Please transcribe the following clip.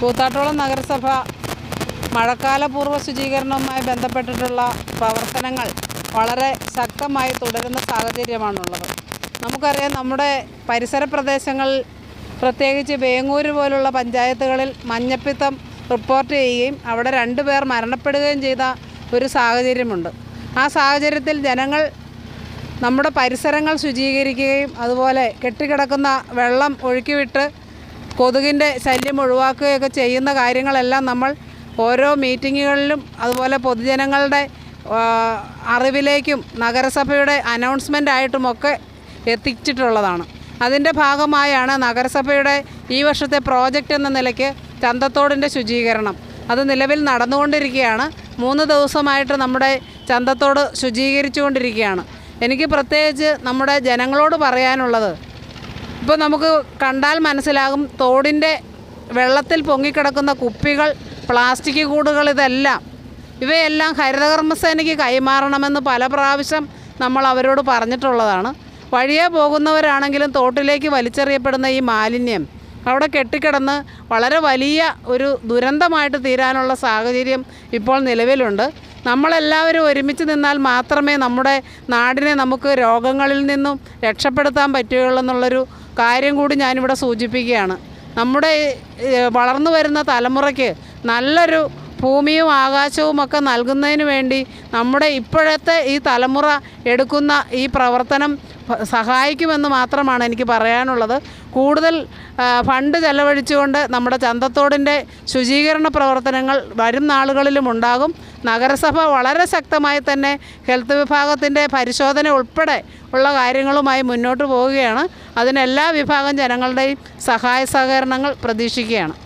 കൂത്താട്ടോളം നഗരസഭ മഴക്കാലപൂർവ ശുചീകരണവുമായി ബന്ധപ്പെട്ടിട്ടുള്ള പ്രവർത്തനങ്ങൾ വളരെ ശക്തമായി തുടരുന്ന സാഹചര്യമാണുള്ളത്. നമുക്കറിയാം നമ്മുടെ പരിസര പ്രദേശങ്ങളിൽ പ്രത്യേകിച്ച് വേങ്ങൂര് പോലുള്ള പഞ്ചായത്തുകളിൽ മഞ്ഞപ്പിത്തം റിപ്പോർട്ട് ചെയ്യുകയും അവിടെ രണ്ടുപേർ മരണപ്പെടുകയും ചെയ്ത ഒരു സാഹചര്യമുണ്ട്. ആ സാഹചര്യത്തിൽ ജനങ്ങൾ നമ്മുടെ പരിസരങ്ങൾ ശുചീകരിക്കുകയും അതുപോലെ കെട്ടിക്കിടക്കുന്ന വെള്ളം ഒഴുക്കിവിട്ട് കൊതുകിന്റെ ശല്യം ഒഴിവാക്കുകയൊക്കെ ചെയ്യുന്ന കാര്യങ്ങളെല്ലാം നമ്മൾ ഓരോ മീറ്റിങ്ങുകളിലും അതുപോലെ പൊതുജനങ്ങളുടെ അറിവിലേക്കും നഗരസഭയുടെ അനൗൺസ്മെന്റ് ആയിട്ടുമൊക്കെ എത്തിച്ചിട്ടുള്ളതാണ്. അതിന്റെ ഭാഗമായാണ് നഗരസഭയുടെ ഈ വർഷത്തെ പ്രോജക്റ്റ് എന്ന നിലയ്ക്ക് ചന്തത്തോടിന്റെ ശുചീകരണം. അത് നിലവിൽ നടന്നുകൊണ്ടിരിക്കുകയാണ്. മൂന്ന് ദിവസമായിട്ട് നമ്മുടെ ചന്തത്തോട് ശുചീകരിച്ചുകൊണ്ടിരിക്കുകയാണ്. എനിക്ക് പ്രത്യേകിച്ച് നമ്മുടെ ജനങ്ങളോട് പറയാനുള്ളത് ഇപ്പോൾ നമുക്ക് കണ്ടാൽ മനസ്സിലാകും തോടിന്റെ വെള്ളത്തിൽ പൊങ്ങിക്കിടക്കുന്ന കുപ്പികൾ പ്ലാസ്റ്റിക് കൂടുകൾ ഇതെല്ലാം. ഇവയെല്ലാം ഹരിതകർമ്മസേനയ്ക്ക് കൈമാറണമെന്ന് പല പ്രാവശ്യം നമ്മൾ അവരോട് പറഞ്ഞിട്ടുള്ളതാണ്. വഴിയെ പോകുന്നവരാണെങ്കിലും തോട്ടിലേക്ക് വലിച്ചെറിയപ്പെടുന്ന ഈ മാലിന്യം അവിടെ കെട്ടിക്കിടന്ന് വളരെ വലിയ ഒരു ദുരന്തമായിട്ട് തീരാനുള്ള സാഹചര്യം ഇപ്പോൾ നിലവിലുണ്ട്. നമ്മളെല്ലാവരും ഒരുമിച്ച് നിന്നാൽ മാത്രമേ നമ്മുടെ നാടിനെ നമുക്ക് രോഗങ്ങളിൽ നിന്നും രക്ഷപ്പെടുത്താൻ പറ്റുകയുള്ളൂ എന്നുള്ളൊരു കാര്യം കൂടി ഞാനിവിടെ സൂചിപ്പിക്കുകയാണ്. നമ്മുടെ വളർന്നു വരുന്ന തലമുറയ്ക്ക് നല്ലൊരു ഭൂമിയും ആകാശവും ഒക്കെ നൽകുന്നതിന് വേണ്ടി നമ്മുടെ ഇപ്പോഴത്തെ ഈ തലമുറ എടുക്കുന്ന ഈ പ്രവർത്തനം സഹായിക്കുമെന്ന് മാത്രമാണ് എനിക്ക് പറയാനുള്ളത്. കൂടുതൽ ഫണ്ട് ചെലവഴിച്ചുകൊണ്ട് നമ്മുടെ ചന്തത്തോടിന്റെ ശുചീകരണ പ്രവർത്തനങ്ങൾ വരും നാളുകളിലും ഉണ്ടാകും. നഗരസഭ വളരെ ശക്തമായി തന്നെ ഹെൽത്ത് വിഭാഗത്തിന്റെ പരിശോധന ഉൾപ്പെടെ ഉള്ള കാര്യങ്ങളുമായി മുന്നോട്ട് പോവുകയാണ്. അതിനെല്ലാ വിഭാഗം ജനങ്ങളുടെയും സഹായ സഹകരണങ്ങൾ പ്രതീക്ഷിക്കുകയാണ്.